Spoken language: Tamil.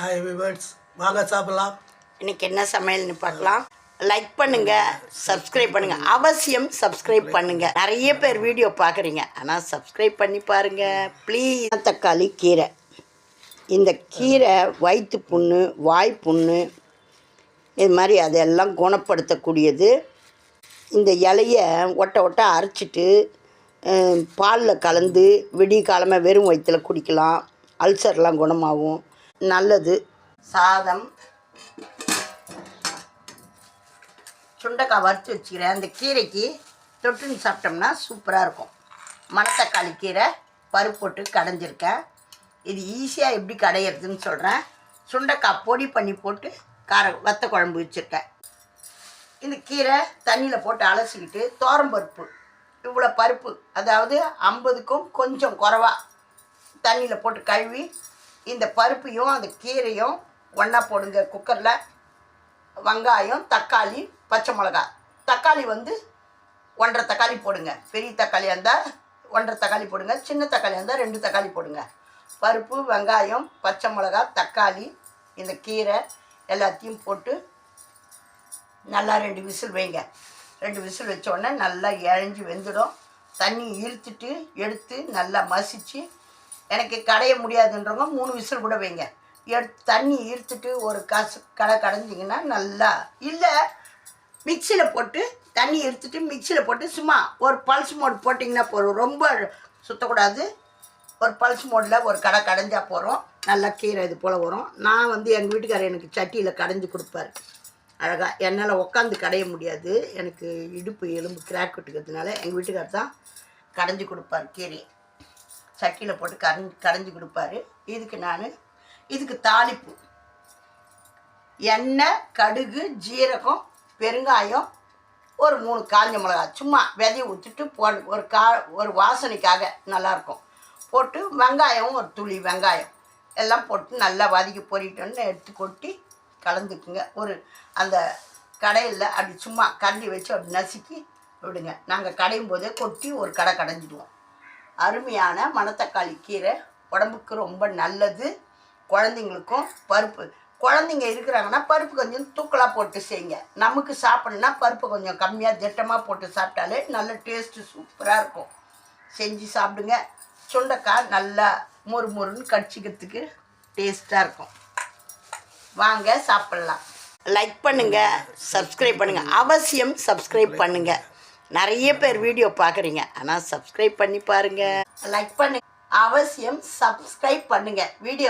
ஹாய் விவர்ஸ் வாங்க சாப்பிடலாம். இன்னைக்கு என்ன சமையல்னு பார்க்கலாம். லைக் பண்ணுங்க சப்ஸ்கிரைப் பண்ணுங்க. அவசியம் சப்ஸ்கிரைப் பண்ணுங்க. நிறைய பேர் வீடியோ பார்க்குறீங்க. ஆனால் சப்ஸ்கிரைப் பண்ணி பாருங்க. ப்ளீஸ் தக்காளி கீரை. இந்த கீரை வயிற்று புண்ணு வாய் புண்ணு இது மாதிரி அதெல்லாம் குணப்படுத்தக்கூடியது. இந்த இலைய ஒட்ட ஒட்ட அரைச்சிட்டு பாலில் கலந்து விடிய காலமாக வெறும் வயிற்றில் குடிக்கலாம். அல்சர்லாம் குணமாகும். நல்லது. சாதம். சுண்டைக்காய் வறுத்து வச்சுக்கிறேன். அந்த கீரைக்கு தொட்டுன்னு சாப்பிட்டோம்னா சூப்பராக இருக்கும். மணத்தக்காளி கீரை பருப்பு போட்டு கடைஞ்சிருக்கேன். இது ஈஸியாக எப்படி கடையிறதுன்னு சொல்கிறேன் சுண்டைக்காய் பொடி பண்ணி போட்டு கார வத்த குழம்பு வச்சுருக்கேன். இந்த கீரை தண்ணியில் போட்டு அலசிக்கிட்டு பருப்பு இவ்வளோ பருப்பு அதாவது ஐம்பதுக்கும் கொஞ்சம் குறவா தண்ணியில் போட்டு கழுவி இந்த பருப்பையும் அந்த கீரையும் ஒன்றா போடுங்க. குக்கரில் வெங்காயம் தக்காளி பச்சை மிளகா தக்காளி வந்து ஒன்றரை தக்காளி போடுங்க. பெரிய தக்காளியாக இருந்தால் ஒன்றரை தக்காளி போடுங்க. சின்ன தக்காளியாக இருந்தால் ரெண்டு தக்காளி போடுங்க. பருப்பு வெங்காயம் பச்சை மிளகா தக்காளி இந்த கீரை எல்லாத்தையும் போட்டு நல்லா ரெண்டு விசில் வைங்க. ரெண்டு விசில் வச்சோடனே நல்லா இழஞ்சி வெந்துடும். தண்ணி இழுத்துட்டு எடுத்து நல்லா மசிச்சு எனக்கு கடைய முடியாதுன்றவங்க மூணு விசில் கூட வைங்க. எடுத்து தண்ணி ஈர்த்துட்டு ஒரு காசு கடை கடைஞ்சிங்கன்னா நல்லா. இல்லை மிக்சியில் போட்டு தண்ணி எடுத்துட்டு மிக்சியில் போட்டு சும்மா ஒரு பல்ஸ் மோடு போட்டிங்கன்னா போதும். ரொம்ப சுற்றக்கூடாது ஒரு பல்ஸ் மோடில் ஒரு கடை கடைஞ்சால் போகிறோம் நல்லா கீரை இது போல் வரும். நான் வந்து எங்கள் வீட்டுக்காரர் எனக்கு சட்டியில் கடைஞ்சி கொடுப்பாரு. அழகாக என்னால் உட்காந்து கடைய முடியாது. எனக்கு இடுப்பு எலும்பு கிராக் விட்டுக்கிறதுனால எங்கள் வீட்டுக்காரர் தான் கடைஞ்சி கொடுப்பார் கீரையை. சக்கியில் போட்டு கரைஞ்சி கடைஞ்சி கொடுப்பாரு. இதுக்கு நான் இதுக்கு தாளிப்பு. எண்ணெய் கடுகு ஜீரகம் பெருங்காயம் ஒரு மூணு காஞ்ச மிளகா. சும்மா விதைய ஊற்றிட்டு போ ஒரு கா ஒரு வாசனைக்காக நல்லாயிருக்கும் போட்டு வெங்காயம் ஒரு துளி வெங்காயம் எல்லாம் போட்டு நல்லா வதக்கி பொறிட்டோன்னு எடுத்து கொட்டி கலந்துக்குங்க. ஒரு அந்த கடையில் அப்படி சும்மா கரண்டி வச்சு அப்படி நசுக்கி விடுங்க. நாங்கள் கடையும் போதே கொட்டி ஒரு கடை கடைஞ்சிடுவோம். அருமையான மணத்தக்காளி கீரை. உடம்புக்கு ரொம்ப நல்லது. குழந்தைங்களுக்கும் பருப்பு. குழந்தைங்க இருக்கிறாங்கன்னா பருப்பு கொஞ்சம் தூக்கலாக போட்டு செய்யுங்க. நமக்கு சாப்பிட்ணுன்னா பருப்பு கொஞ்சம் கம்மியாக திட்டமாக போட்டு சாப்பிட்டாலே நல்ல டேஸ்ட்டு சூப்பராக இருக்கும். செஞ்சு சாப்பிடுங்க. சுண்டைக்காய் நல்லா மொறு மொறுன்னு கடிச்சிக்கிறதுக்கு டேஸ்ட்டாக இருக்கும். வாங்க சாப்பிட்லாம். லைக் பண்ணுங்கள் சப்ஸ்கிரைப் பண்ணுங்கள் அவசியம் சப்ஸ்கிரைப் பண்ணுங்கள் நிறைய பேர் வீடியோ பார்க்குறீங்க. ஆனால் சப்ஸ்கிரைப் பண்ணி பாருங்க. லைக் பண்ணுங்க அவசியம் சப்ஸ்கிரைப் பண்ணுங்க. வீடியோ